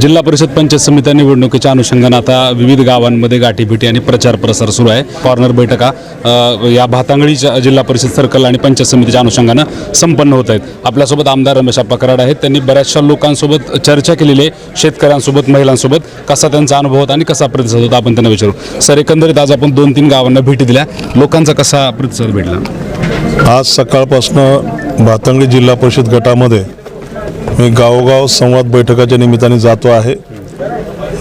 जिल्हा परिषद पंचायत समित्या निवडणुकीच्या अनुषंगानं आता विविध गावांमध्ये गाठीभिटी आणि प्रचार प्रसार सुरू आहे. कॉर्नर बैठका या भातांगळीच्या जिल्हा परिषद सर्कल आणि पंचायत समितीच्या अनुषंगानं संपन्न होत आहेत. आपल्यासोबत आमदार रमेश आप्पा कराड आहेत. त्यांनी बऱ्याचशा लोकांसोबत चर्चा केलेली आहे. शेतकऱ्यांसोबत महिलांसोबत कसा त्यांचा अनुभव होता आणि कसा प्रतिसाद होता आपण त्यांना विचारू. सर एकंदरीत आज आपण दोन तीन गावांना भेटी दिल्या. लोकांचा कसा प्रतिसाद भेटला? आज सकाळपासनं भातंगडी जिल्हा परिषद गटामध्ये मी गावोगाव संवाद बैठकाच्या निमित्ताने जातो आहे.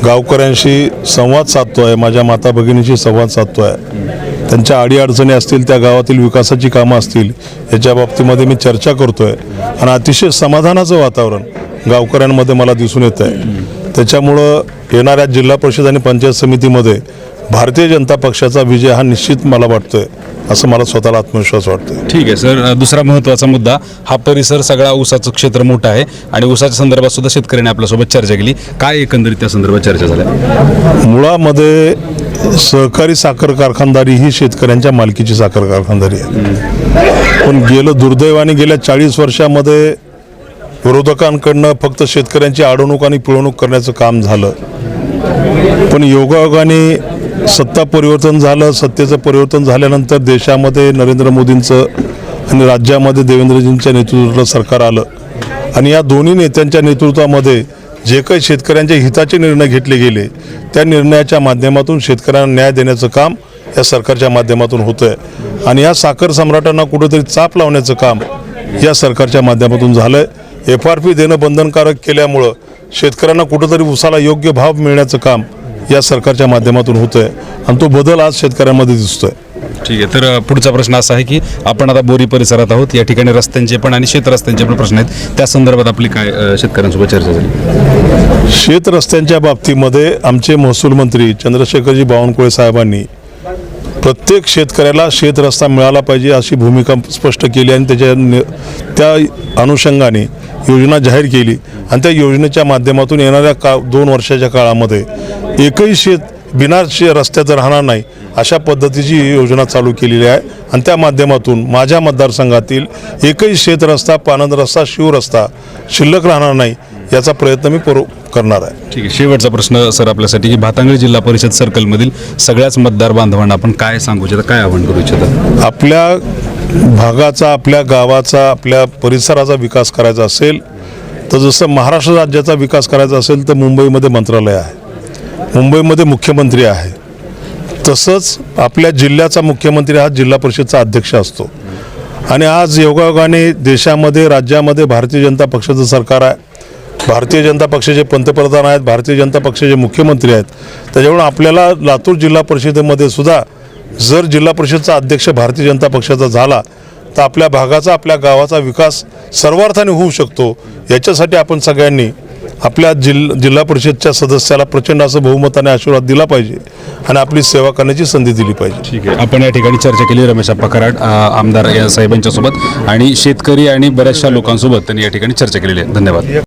गावकऱ्यांशी संवाद साधतो आहे. माझ्या माता भगिनीशी संवाद साधतो आहे. त्यांच्या अडीअडचणी असतील त्या गावातील विकासाची कामं असतील याच्या बाबतीमध्ये मी चर्चा करतो आहे आणि अतिशय समाधानाचं वातावरण गावकऱ्यांमध्ये मला दिसून येतं आहे त्याच्यामुळं येणाऱ्या जिल्हा परिषद आणि पंचायत समितीमध्ये भारतीय जनता पक्षाचा विजय हा निश्चित मला वाटतो आहे असं मला स्वतःला आत्मविश्वास वाटतोय. ठीक आहे सर. दुसरा महत्त्वाचा मुद्दा हा परिसर सगळा ऊसाचं क्षेत्र मोठं आहे आणि ऊसाच्या संदर्भात सुद्धा शेतकऱ्यांनी आपल्यासोबत चर्चा केली. काय एकंदरीत त्या संदर्भात चर्चा झाल्या? मुळामध्ये सहकारी साखर कारखानदारी ही शेतकऱ्यांच्या मालकीची साखर कारखानदारी आहे. पण गेलं दुर्दैवाने गेल्या चाळीस वर्षामध्ये विरोधकांकडनं फक्त शेतकऱ्यांची अडवणूक आणि पिळवणूक करण्याचं काम झालं. पण योगायोगाने सत्ता परिवर्तन झालं सत्तेचं परिवर्तन झाल्यानंतर देशामध्ये नरेंद्र मोदींचं आणि राज्यामध्ये देवेंद्रजींच्या नेतृत्वाला सरकार आलं. आणि या दोन्ही नेत्यांच्या नेतृत्वामध्ये जे काही शेतकऱ्यांच्या हिताचे निर्णय घेतले गेले त्या निर्णयाच्या माध्यमातून शेतकऱ्यांना न्याय देण्याचं काम या सरकारच्या माध्यमातून होतं आहे आणि या साखर सम्राटांना कुठंतरी चाप लावण्याचं काम या सरकारच्या माध्यमातून झालं आहे एफ आर पी देणं बंधनकारक केल्यामुळं शेतकऱ्यांना कुठंतरी उसाला योग्य भाव मिळण्याचं काम या सरकारच्या माध्यमातून होतं आहे आणि तो बदल आज शेतकऱ्यांमध्ये दिसतोय. ठीक आहे. तर पुढचा प्रश्न असा आहे की आपण आता बोरी परिसरात आहोत. या ठिकाणी रस्त्यांचे पण आणि शेत रस्त्यांचे पण प्रश्न आहेत. त्या संदर्भात आपली काय शेतकऱ्यांसोबत चर्चा झाली? शेत रस्त्यांच्या बाबतीमध्ये आमचे महसूल मंत्री चंद्रशेखरजी बावनकुळे साहेबांनी प्रत्येक शेतकऱ्याला शेत रस्ता मिळाला पाहिजे अशी भूमिका स्पष्ट केली आणि त्याच्या त्या अनुषंगाने योजना जाहीर केली. आणि त्या योजनेच्या माध्यमातून येणाऱ्या का दोन वर्षाच्या काळामध्ये एकही शेत बिना शे रस्त्याचं राहणार नाही अशा पद्धतीची योजना चालू केलेली आहे. आणि त्या माध्यमातून माझ्या मतदारसंघातील एकही शेत रस्ता पानंद रस्ता शिवरस्ता शिल्लक राहणार नाही याचा प्रयत्न मी करू करणार आहे. ठीक आहे. शेवटचा प्रश्न सर आपल्यासाठी की भातांगळी जिल्हा परिषद सर्कलमधील सगळ्याच मतदार बांधवांना आपण काय सांगू इच्छिता? काय आवाहन करू इच्छिता? आपल्या भागाचा आपल्या गावाचा आपल्या परिसराचा विकास करायचा असेल तर जसं महाराष्ट्र राज्याचा विकास करायचा असेल तर मुंबईमध्ये मंत्रालय आहे. मुंबईमध्ये मुख्यमंत्री आहे. तसंच आपल्या जिल्ह्याचा मुख्यमंत्री हा जिल्हा परिषदचा अध्यक्ष असतो. आणि आज योगायोगाने देशामध्ये राज्यामध्ये भारतीय जनता पक्षाचं सरकार आहे. भारतीय जनता पक्षाचे पंतप्रधान आहेत भारतीय जनता पक्षाचे मुख्यमंत्री आहेत. त्याच्यामुळे आपल्याला लातूर जिल्हा परिषदेमध्ये सुद्धा जर जिल्हा परिषदचा अध्यक्ष भारतीय जनता पक्षाचा झाला तर आपल्या भागाचा आपल्या गावाचा विकास सर्वार्थाने होऊ शकतो. याच्यासाठी आपण सगळ्यांनी आपल्या जिल जिल्हा परिषदच्या सदस्याला प्रचंड असं बहुमताने आशीर्वाद दिला पाहिजे आणि आपली सेवा करण्याची संधी दिली पाहिजे. ठीक आहे. आपण या ठिकाणी चर्चा केली रमेश अप्पा कराड आमदार या साहेबांच्यासोबत आणि शेतकरी आणि बऱ्याचशा लोकांसोबत त्यांनी या ठिकाणी चर्चा केलेली आहे. धन्यवाद.